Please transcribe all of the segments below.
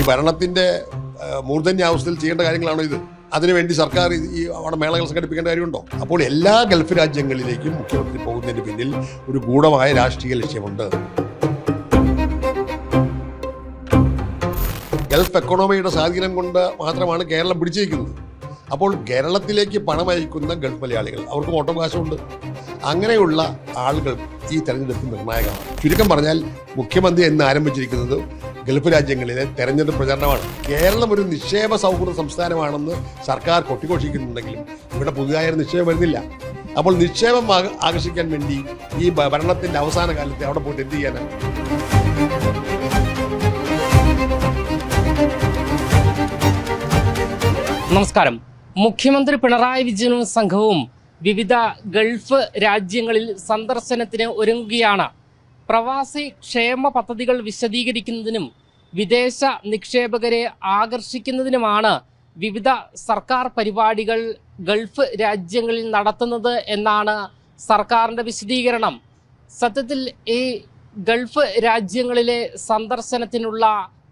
ഈ ഭരണത്തിന്റെ മൂർധന്യാവസ്ഥയിൽ ചെയ്യേണ്ട കാര്യങ്ങളാണോ ഇത്? അതിനുവേണ്ടി സർക്കാർ ഈ- അവിടെ മേളകൾ സംഘടിപ്പിക്കേണ്ട കാര്യമുണ്ടോ? അപ്പോൾ എല്ലാ ഗൾഫ് രാജ്യങ്ങളിലേക്കും മുഖ്യമന്ത്രി പോകുന്നതിന് പിന്നിൽ ഒരു ഗൂഢമായ രാഷ്ട്രീയ ലക്ഷ്യമുണ്ട്. ഗൾഫ് എക്കോണമിയുടെ സ്വാധീനം കൊണ്ട് മാത്രമാണ് കേരളം പിടിച്ചിരിക്കുന്നത്. അപ്പോൾ കേരളത്തിലേക്ക് പണം അയക്കുന്ന ഗൾഫ് മലയാളികൾ അവർക്ക് ഓട്ടവകാശമുണ്ട് അങ്ങനെയുള്ള ആളുകൾ ഈ തെരഞ്ഞെടുപ്പ് നിർണായകമാണ്. ചുരുക്കം പറഞ്ഞാൽ മുഖ്യമന്ത്രി എന്ന് ആരംഭിച്ചിരിക്കുന്നത് ഗൾഫ് രാജ്യങ്ങളിലെ തെരഞ്ഞെടുപ്പ് പ്രചരണമാണ്. കേരളം ഒരു നിക്ഷേപ സൗഹൃദ സംസ്ഥാനമാണെന്ന് സർക്കാർ കൊട്ടിഘോഷിക്കുന്നുണ്ടെങ്കിലും ഇവിടെ പുതുതായ നിക്ഷേപം വരുന്നില്ല. അപ്പോൾ നിക്ഷേപം ആകർഷിക്കാൻ വേണ്ടി ഈ ഭരണത്തിന്റെ അവസാന കാലത്ത് അവിടെ പോയിട്ട് എന്ത് ചെയ്യാനാണ്? നമസ്കാരം. മുഖ്യമന്ത്രി പിണറായി വിജയനും സംഘവും വിവിധ ഗൾഫ് രാജ്യങ്ങളിൽ സന്ദർശനത്തിന് ഒരുങ്ങുകയാണ്. പ്രവാസി ക്ഷേമ പദ്ധതികൾ വിശദീകരിക്കുന്നതിനും വിദേശ നിക്ഷേപകരെ ആകർഷിക്കുന്നതിനുമാണ് വിവിധ സർക്കാർ പരിപാടികൾ ഗൾഫ് രാജ്യങ്ങളിൽ നടത്തുന്നത് എന്നാണ് സർക്കാരിന്റെ വിശദീകരണം. സത്യത്തിൽ ഈ ഗൾഫ് രാജ്യങ്ങളിലെ സന്ദർശനത്തിനുള്ള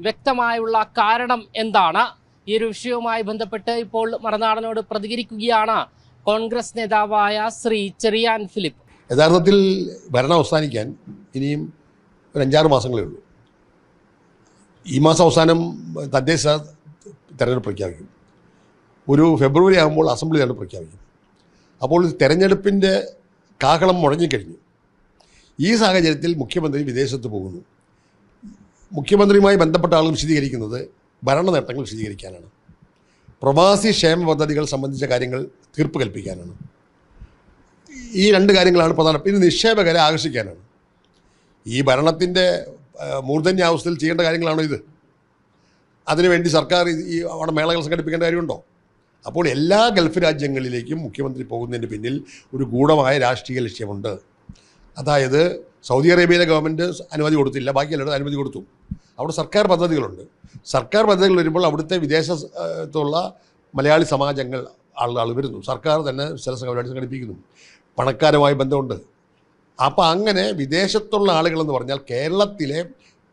വ്യക്തമായുള്ള കാരണം എന്താണ്? ഈ ഒരു വിഷയവുമായി ബന്ധപ്പെട്ട് ഇപ്പോൾ മറുനാടനോട് പ്രതികരിക്കുകയാണ് കോൺഗ്രസ് നേതാവായ ശ്രീ ചെറിയാൻ ഫിലിപ്പ്. യഥാർത്ഥത്തിൽ ഭരണം അവസാനിക്കാൻ ഇനിയും ഒരു അഞ്ചാറ് മാസങ്ങളേ ഉള്ളൂ. ഈ മാസം അവസാനം തദ്ദേശ തെരഞ്ഞെടുപ്പ് പ്രഖ്യാപിക്കും. ഒരു ഫെബ്രുവരി ആകുമ്പോൾ അസംബ്ലി തെരഞ്ഞെടുപ്പ് പ്രഖ്യാപിക്കും. അപ്പോൾ തെരഞ്ഞെടുപ്പിന്റെ കാഹളം മുഴങ്ങിക്കഴിഞ്ഞു. ഈ സാഹചര്യത്തിൽ മുഖ്യമന്ത്രി വിദേശത്ത് പോകുന്നു. മുഖ്യമന്ത്രിയുമായി ബന്ധപ്പെട്ട ആളുകൾ വിശദീകരിക്കുന്നത് ഭരണ നേട്ടങ്ങൾ വിശദീകരിക്കാനാണ്. പ്രവാസി ക്ഷേമ പദ്ധതികൾ സംബന്ധിച്ച കാര്യങ്ങൾ തീർപ്പ് കൽപ്പിക്കാനാണ്. ഈ രണ്ട് കാര്യങ്ങളാണ് പ്രധാന. ഇത് നിക്ഷേപകരെ ആകർഷിക്കാനാണ്. ഈ ഭരണത്തിന്റെ മൂർധന്യാവസ്ഥയിൽ ചെയ്യേണ്ട കാര്യങ്ങളാണോ ഇത്? അതിനുവേണ്ടി സർക്കാർ ഈ- അവിടെ മേളകൾ സംഘടിപ്പിക്കേണ്ട കാര്യമുണ്ടോ? അപ്പോൾ എല്ലാ ഗൾഫ് രാജ്യങ്ങളിലേക്കും മുഖ്യമന്ത്രി പോകുന്നതിന് പിന്നിൽ ഒരു ഗൂഢമായ രാഷ്ട്രീയ ലക്ഷ്യമുണ്ട്. അതായത് സൗദി അറേബ്യയിലെ ഗവൺമെന്റ് അനുമതി കൊടുത്തില്ല ബാക്കി എല്ലായിടത്തും അനുമതി കൊടുത്തു. അവിടെ സർക്കാർ പദ്ധതികളുണ്ട്. സർക്കാർ പദ്ധതികൾ വരുമ്പോൾ അവിടുത്തെ വിദേശത്തുള്ള മലയാളി സമാജങ്ങൾ ആളുകൾ വരുന്നു. സർക്കാർ തന്നെ ചില സംഘടിപ്പിക്കുന്നു. പണക്കാരുമായി ബന്ധമുണ്ട്. അപ്പോൾ അങ്ങനെ വിദേശത്തുള്ള ആളുകളെന്ന് പറഞ്ഞാൽ കേരളത്തിലെ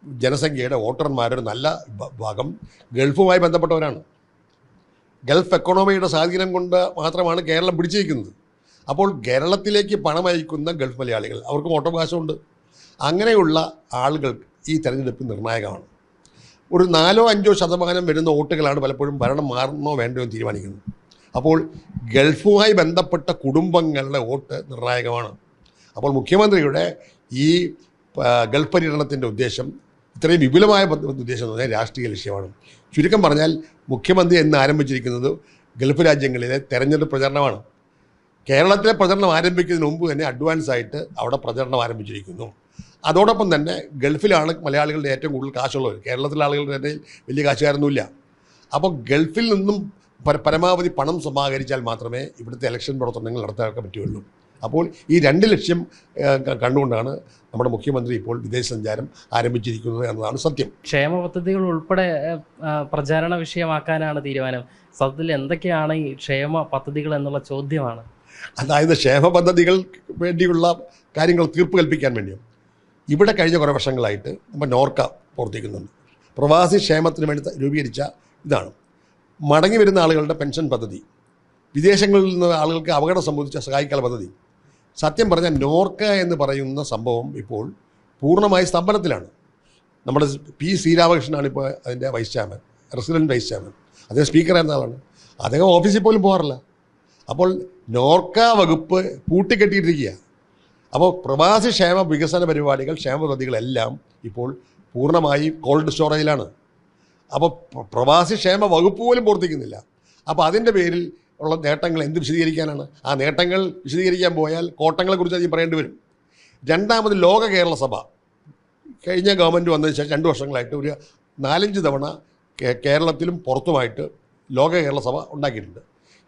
ജനസംഖ്യയുടെ വോട്ടർമാരുടെ നല്ല ഭാഗം ഗൾഫുമായി ബന്ധപ്പെട്ടവരാണ്. ഗൾഫ് എക്കോണമിയുടെ സ്വാധീനം കൊണ്ട് മാത്രമാണ് കേരളം പിടിച്ചിരിക്കുന്നത്. അപ്പോൾ കേരളത്തിലേക്ക് പണം അയക്കുന്ന ഗൾഫ് മലയാളികൾ അവർക്ക് ഓട്ടവകാശമുണ്ട് അങ്ങനെയുള്ള ആളുകൾ ഈ തെരഞ്ഞെടുപ്പ് നിർണായകമാണ്. ഒരു നാലോ അഞ്ചോ ശതമാനം വരുന്ന വോട്ടുകളാണ് പലപ്പോഴും ഭരണം മാറണോ വേണ്ടോ എന്ന് തീരുമാനിക്കുന്നത്. അപ്പോൾ ഗൾഫുമായി ബന്ധപ്പെട്ട കുടുംബങ്ങളുടെ വോട്ട് നിർണായകമാണ്. അപ്പോൾ മുഖ്യമന്ത്രിയുടെ ഈ ഗൾഫ് പര്യടനത്തിന്റെ ഉദ്ദേശം ഇത്രയും വിപുലമായ ഉദ്ദേശം എന്ന് രാഷ്ട്രീയ ലക്ഷ്യമാണ്. ചുരുക്കം പറഞ്ഞാൽ മുഖ്യമന്ത്രി എന്ന് ആരംഭിച്ചിരിക്കുന്നത് ഗൾഫ് രാജ്യങ്ങളിലെ തെരഞ്ഞെടുപ്പ് പ്രചരണമാണ്. കേരളത്തിലെ പ്രചരണം ആരംഭിക്കുന്നതിന് മുമ്പ് തന്നെ അഡ്വാൻസ് ആയിട്ട് അവിടെ പ്രചരണം ആരംഭിച്ചിരിക്കുന്നു. അതോടൊപ്പം തന്നെ ഗൾഫിലാണ് മലയാളികളുടെ ഏറ്റവും കൂടുതൽ കാശുള്ളവർ കേരളത്തിലെ ആളുകളുടെ ഇടയിൽ വലിയ കാശുകാരൊന്നുമില്ല. അപ്പോൾ ഗൾഫിൽ നിന്നും പരമാവധി പണം സമാഹരിച്ചാൽ മാത്രമേ ഇവിടുത്തെ ഇലക്ഷൻ പ്രവർത്തനങ്ങൾ നടത്താൻ പറ്റുകയുള്ളൂ. അപ്പോൾ ഈ രണ്ട് ലക്ഷ്യം കണ്ടുകൊണ്ടാണ് നമ്മുടെ മുഖ്യമന്ത്രി ഇപ്പോൾ വിദേശ സഞ്ചാരം ആരംഭിച്ചിരിക്കുന്നത് എന്നതാണ് സത്യം. ക്ഷേമ പദ്ധതികൾ ഉൾപ്പെടെ പ്രചാരണ വിഷയമാക്കാനാണ് തീരുമാനം. സത്യത്തിൽ എന്തൊക്കെയാണ് ഈ ക്ഷേമ പദ്ധതികൾ എന്നുള്ള ചോദ്യമാണ്. അതായത് ക്ഷേമ പദ്ധതികൾ വേണ്ടിയുള്ള കാര്യങ്ങൾ തീർപ്പ് കൽപ്പിക്കാൻ വേണ്ടിയും. ഇവിടെ കഴിഞ്ഞ കുറേ വർഷങ്ങളായിട്ട് നമ്മൾ നോർക്ക പ്രവർത്തിക്കുന്നുണ്ട്. പ്രവാസി ക്ഷേമത്തിന് വേണ്ടി രൂപീകരിച്ച ഇതാണ്. മടങ്ങി വരുന്ന ആളുകളുടെ പെൻഷൻ പദ്ധതി വിദേശങ്ങളിൽ നിന്ന് ആളുകൾക്ക് അപകടം സംബന്ധിച്ച സഹായിക്കാനുള്ള പദ്ധതി സത്യം പറഞ്ഞാൽ നോർക്ക എന്ന് പറയുന്ന സംഭവം ഇപ്പോൾ പൂർണമായി സ്തംഭനത്തിലാണ്. നമ്മുടെ പി ശ്രീരാമകൃഷ്ണനാണ് ഇപ്പോൾ അതിന്റെ vice chairman resident vice chairman അദ്ദേഹം സ്പീക്കറായിരുന്ന ആളാണ്. അദ്ദേഹം ഓഫീസിൽ പോലും പോകാറില്ല. അപ്പോൾ നോർക്ക വകുപ്പ് പൂട്ടിക്കെട്ടിയിട്ടിരിക്കുക. അപ്പോൾ പ്രവാസി ക്ഷേമ വികസന പരിപാടികൾ ക്ഷേമ പദ്ധതികളെല്ലാം ഇപ്പോൾ പൂർണമായി കോൾഡ് സ്റ്റോറേജിലാണ് അപ്പോൾ പ്രവാസി ക്ഷേമ വകുപ്പ് പോലും പ്രവർത്തിക്കുന്നില്ല. അപ്പോൾ അതിന്റെ പേരിൽ ഉള്ള നേട്ടങ്ങൾ എന്ത് വിശദീകരിക്കാനാണ്? ആ നേട്ടങ്ങൾ വിശദീകരിക്കാൻ പോയാൽ കോട്ടങ്ങളെക്കുറിച്ച് അധികം പറയേണ്ടി വരും. രണ്ടാമത് ലോക കേരള സഭ. കഴിഞ്ഞ ഗവൺമെന്റ് വന്നതിന് ശേഷം രണ്ട് വർഷങ്ങളായിട്ട് ഒരു നാലഞ്ച് തവണ കേരളത്തിലും പുറത്തുമായിട്ട് ലോക കേരള സഭ ഉണ്ടാക്കിയിട്ടുണ്ട്.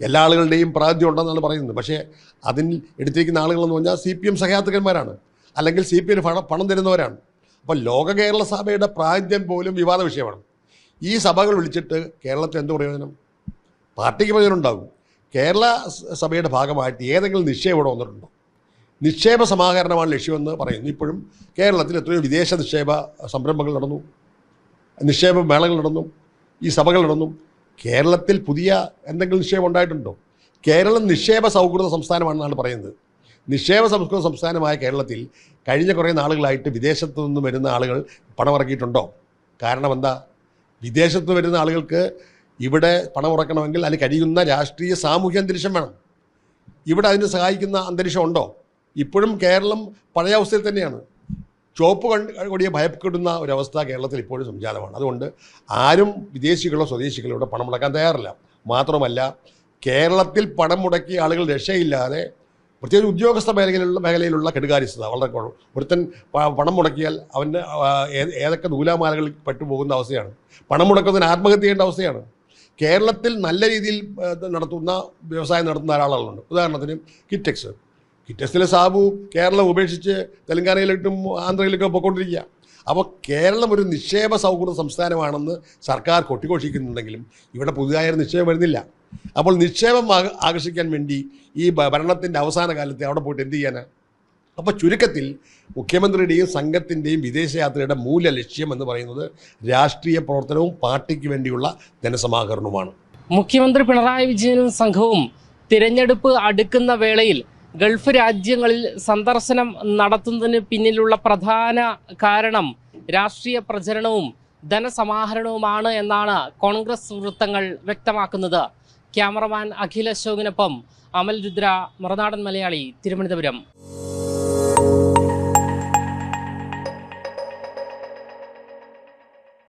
എല്ലാ ആളുകളുടെയും പ്രാതിഥ്യം ഉണ്ടെന്നാണ് പറയുന്നത്. പക്ഷേ അതിൽ എടുത്തിരിക്കുന്ന ആളുകളെന്ന് പറഞ്ഞാൽ സി പി എം സഹയാത്രികന്മാരാണ്. അല്ലെങ്കിൽ സി പി എം പണം പണം തരുന്നവരാണ്. അപ്പോൾ ലോക കേരള സഭയുടെ പ്രാതിഥ്യം പോലും വിവാദ വിഷയമാണ്. ഈ സഭകൾ വിളിച്ചിട്ട് കേരളത്തിൽ എന്ത് പ്രയോജനം? പാർട്ടിക്ക് പ്രയോജനം ഉണ്ടാകും. കേരള സഭയുടെ ഭാഗമായിട്ട് ഏതെങ്കിലും നിക്ഷേപം ഇവിടെ വന്നിട്ടുണ്ടോ? നിക്ഷേപ സമാഹരണമാണ് ലക്ഷ്യമെന്ന് പറയുന്നു. ഇപ്പോഴും കേരളത്തിൽ എത്രയോ വിദേശ നിക്ഷേപ സംരംഭങ്ങൾ നടന്നു. നിക്ഷേപ മേളകൾ നടന്നു. ഈ സഭകൾ നടന്നു. കേരളത്തിൽ പുതിയ എന്തെങ്കിലും നിക്ഷേപം ഉണ്ടായിട്ടുണ്ടോ? കേരളം നിക്ഷേപ സൗഹൃദ സംസ്ഥാനമാണെന്നാണ് പറയുന്നത്. നിക്ഷേപ സംസ്കൃത സംസ്ഥാനമായ കേരളത്തിൽ കഴിഞ്ഞ കുറേ നാളുകളായിട്ട് വിദേശത്തു നിന്നും വരുന്ന ആളുകൾ പണമിറക്കിയിട്ടുണ്ടോ കാരണം എന്താ? വിദേശത്ത് വരുന്ന ആളുകൾക്ക് ഇവിടെ പണം ഉറക്കണമെങ്കിൽ അതിൽ കഴിയുന്ന രാഷ്ട്രീയ സാമൂഹ്യ അന്തരീക്ഷം വേണം. ഇവിടെ അതിന് സഹായിക്കുന്ന അന്തരീക്ഷം ഉണ്ടോ? ഇപ്പോഴും കേരളം പഴയ അവസ്ഥയിൽ തന്നെയാണ്. ചുവപ്പ് കൊടിയെ ഭയപ്പെടുന്ന ഒരവസ്ഥ കേരളത്തിൽ ഇപ്പോഴും സംജാതമാണ്. അതുകൊണ്ട് ആരും വിദേശികളോ സ്വദേശികളോ ഇവിടെ പണം മുടക്കാൻ തയ്യാറില്ല. മാത്രമല്ല കേരളത്തിൽ പണം മുടക്കി ആളുകൾ രക്ഷയില്ലാതെ പ്രത്യേകിച്ച് ഉദ്യോഗസ്ഥ മേഖലയിലുള്ള മേഖലയിലുള്ള കെടുകാര്യസ്ഥത. വളരെ കുറവ് ഒരുത്തൻ പണം മുടക്കിയാൽ അവന്റെ ഏതൊക്കെ നൂലാമാലകളിൽ പെട്ടുപോകുന്ന അവസ്ഥയാണ്. പണം മുടക്കുന്നതിന് ആത്മഹത്യ ചെയ്യേണ്ട അവസ്ഥയാണ്. കേരളത്തിൽ നല്ല രീതിയിൽ നടത്തുന്ന വ്യവസായം നടത്തുന്ന ആളുകളുണ്ട് ഉദാഹരണത്തിന് കിറ്റക്സ് കിറ്റക്സിലെ സാബു കേരളം ഉപേക്ഷിച്ച് തെലങ്കാനയിലോട്ടും ആന്ധ്രയിലേക്കും പോയിക്കൊണ്ടിരിക്കുക അപ്പോൾ കേരളം ഒരു നിക്ഷേപ സൗഹൃദ സംസ്ഥാനമാണെന്ന് സർക്കാർ കൊട്ടിഘോഷിക്കുന്നുണ്ടെങ്കിലും ഇവിടെ പുതുതായ നിക്ഷേപം വരുന്നില്ല. അപ്പോൾ നിക്ഷേപം ആകർഷിക്കാൻ വേണ്ടി ഈ ഭരണത്തിന്റെ അവസാന കാലത്ത് അവിടെ പോയിട്ട് എന്ത് ചെയ്യാനാണ് അപ്പോൾ ചുരുക്കത്തിൽ മുഖ്യമന്ത്രിയുടെയും സംഘത്തിന്റെയും വിദേശയാത്രയുടെ മൂല ലക്ഷ്യം എന്ന് പറയുന്നത് രാഷ്ട്രീയ പ്രവർത്തനവും പാർട്ടിക്ക് വേണ്ടിയുള്ള ധനസമാഹരണവുമാണ്. മുഖ്യമന്ത്രി പിണറായി വിജയനും സംഘവും തിരഞ്ഞെടുപ്പ് അടുക്കുന്ന വേളയിൽ ഗൾഫ് രാജ്യങ്ങളിൽ സന്ദർശനം നടത്തുന്നതിന് പിന്നിലുള്ള പ്രധാന കാരണം രാഷ്ട്രീയ പ്രചരണവും ധനസമാഹരണവുമാണ് എന്നാണ് കോൺഗ്രസ് വൃത്തങ്ങൾ വ്യക്തമാക്കുന്നത്. ക്യാമറമാൻ അഖിൽ അശോകിനൊപ്പം അമൽ രുദ്ര മറുനാടൻ മലയാളി തിരുവനന്തപുരം.